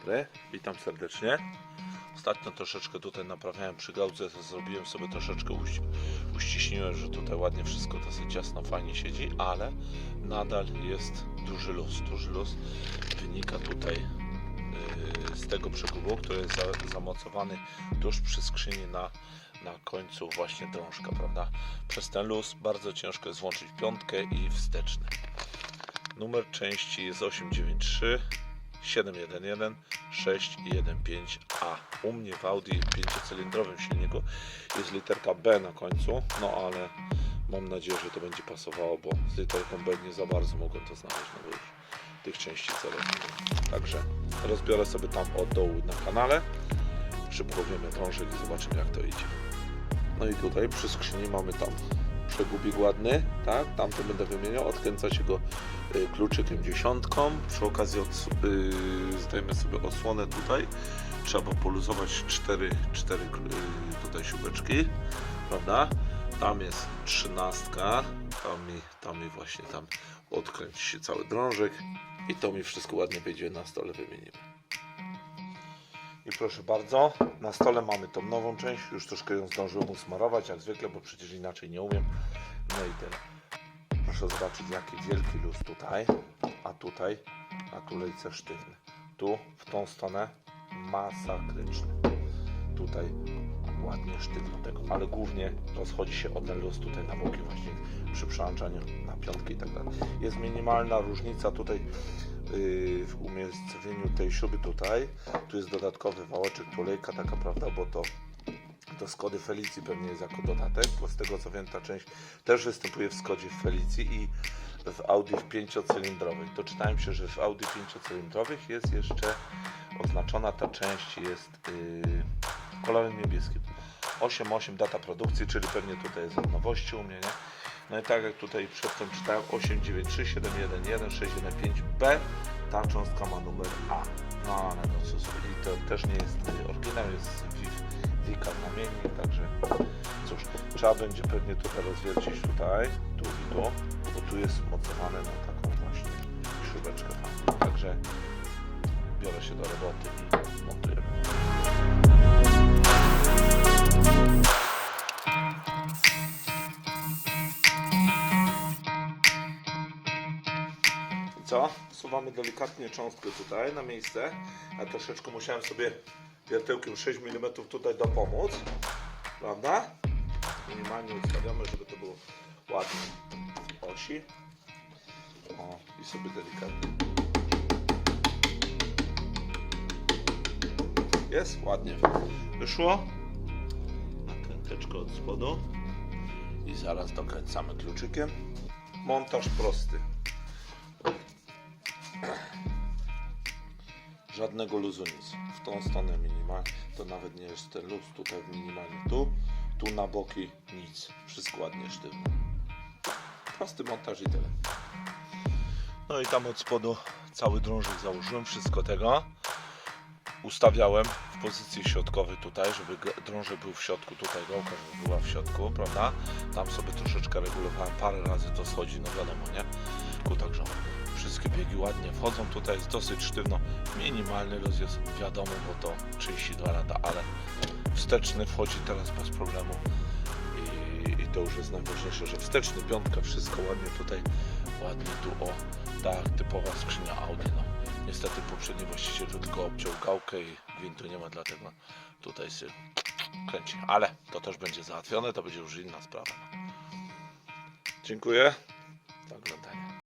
dobry, witam serdecznie. Ostatnio troszeczkę tutaj naprawiałem przy to zrobiłem sobie troszeczkę uści uściśniłem, że tutaj ładnie wszystko dosyć jasno, fajnie siedzi, ale nadal jest duży luz. Duży luz wynika tutaj yy, z tego przegubu, który jest za, zamocowany tuż przy skrzyni na, na końcu właśnie drążka, prawda? Przez ten luz bardzo ciężko jest włączyć piątkę i wsteczny. Numer części jest 893 711 615A. U mnie w Audi 5-cylindrowym silniku jest literka B na końcu, no ale mam nadzieję, że to będzie pasowało, bo z literką B nie za bardzo mogłem to znaleźć, no bo już tych części celowych. Także rozbiorę sobie tam od dołu na kanale, szybko wiemy drążek i zobaczymy jak to idzie. No i tutaj przy skrzyni mamy tam przegubik ładny, tak, tam to będę wymieniał, odkręca się go kluczykiem dziesiątką, przy okazji od, y, zdajemy sobie osłonę tutaj, trzeba poluzować cztery, cztery y, tutaj śrubeczki, prawda, tam jest trzynastka, tam mi, tam mi właśnie tam odkręci się cały drążek i to mi wszystko ładnie będzie na stole wymienimy. I proszę bardzo, na stole mamy tą nową część. Już troszkę ją zdążyłem usmarować, jak zwykle, bo przecież inaczej nie umiem. No i tyle. Proszę zobaczyć, jaki wielki luz tutaj, a tutaj na tulejce sztywny. Tu, w tą stronę, masakryczny. Tutaj ładnie sztywno tego, ale głównie rozchodzi się o ten luz tutaj na boki właśnie przy przełączaniu na piątki i tak dalej. Jest minimalna różnica tutaj yy, w umiejscowieniu tej śruby tutaj. Tu jest dodatkowy wałeczek, tulejka taka prawda, bo to do Skody Felicji pewnie jest jako dodatek, bo z tego co wiem ta część też występuje w Skodzie Felicji i w Audi w pięciocylindrowych. Doczytałem się, że w Audi pięciocylindrowych jest jeszcze oznaczona ta część jest yy, kolorem niebieskim. 8.8 data produkcji, czyli pewnie tutaj jest od nowości u mnie, nie? No i tak jak tutaj przedtem czytałem 893 711 615B, ta cząstka ma numer A. No ale no co i to też nie jest oryginał, jest Viv Vicar namiennik, także cóż, trzeba będzie pewnie tutaj rozwiercić tutaj, tu i tu, bo tu jest mocowane na taką właśnie śrubeczkę. Także biorę się do roboty i montujemy. I co? Wsuwamy delikatnie cząstkę tutaj na miejsce. Ja troszeczkę musiałem sobie wiertełkiem 6 mm tutaj dopomóc. Prawda? Minimalnie ustawiamy, żeby to było ładnie w osi. O, i sobie delikatnie. Jest? Ładnie wyszło. Nakręteczkę od spodu. I zaraz dokręcamy kluczykiem. Montaż prosty. Żadnego luzu nic. W tą stronę minimalnie. To nawet nie jest ten luz tutaj minimalnie tu. Tu na boki nic. Wszystko ładnie sztywno. Prosty montaż i tyle. No i tam od spodu cały drążek założyłem. Wszystko tego. Ustawiałem w pozycji środkowej tutaj, żeby drążek był w środku, tutaj gałka żeby była w środku, prawda? Tam sobie troszeczkę regulowałem, parę razy to schodzi, no wiadomo, nie? Także wszystkie biegi ładnie wchodzą, tutaj jest dosyć sztywno, minimalny luz jest wiadomo, bo to 32 lata, ale wsteczny wchodzi teraz bez problemu i, i to już jest najważniejsze, że wsteczny, piątka, wszystko ładnie tutaj, ładnie tu o, tak, typowa skrzynia Audi, no. Niestety poprzedni właściciel tu tylko obciął gałkę i gwintu nie ma, dlatego tutaj się kręci. Ale to też będzie załatwione, to będzie już inna sprawa. Dziękuję.